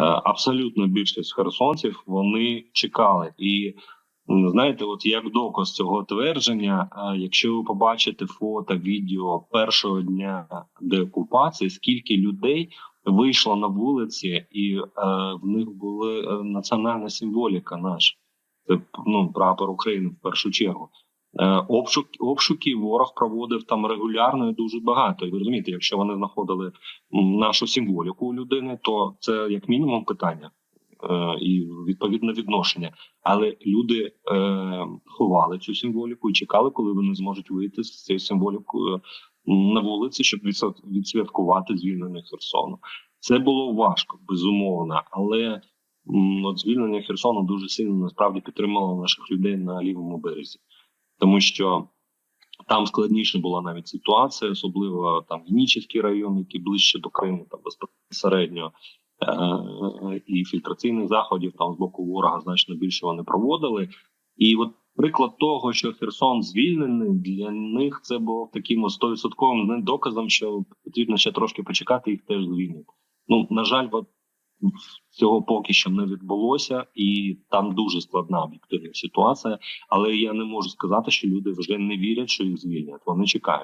абсолютно більшість херсонців вони чекали. І знаєте, от як доказ цього твердження, е, якщо ви побачите фото, відео першого дня деокупації, скільки людей вийшло на вулиці, і е, в них була е, національна символіка наша. Це ну, прапор України в першу чергу. Е, обшук, обшуки ворог проводив там регулярно і дуже багато. І ви розумієте, якщо вони знаходили нашу символіку у людини, то це як мінімум питання е, і відповідне відношення. Але люди е, ховали цю символіку і чекали, коли вони зможуть вийти з цією символікою на вулиці, щоб відсвяткувати звільнення Херсону. Це було важко, безумовно, але от звільнення Херсону дуже сильно насправді підтримало наших людей на лівому березі, тому що там складніше була навіть ситуація, особливо там Генічеський район, який ближче до Криму, там безпосередньо е- і фільтраційних заходів там з боку ворога значно більше вони проводили. І от приклад того, що Херсон звільнений, для них це був таким стовідсотковим доказом, що потрібно ще трошки почекати, їх теж звільнять. Ну на жаль, от цього поки що не відбулося, і там дуже складна об'єктивна ситуація. Але я не можу сказати, що люди вже не вірять, що їх звільнять. Вони чекають.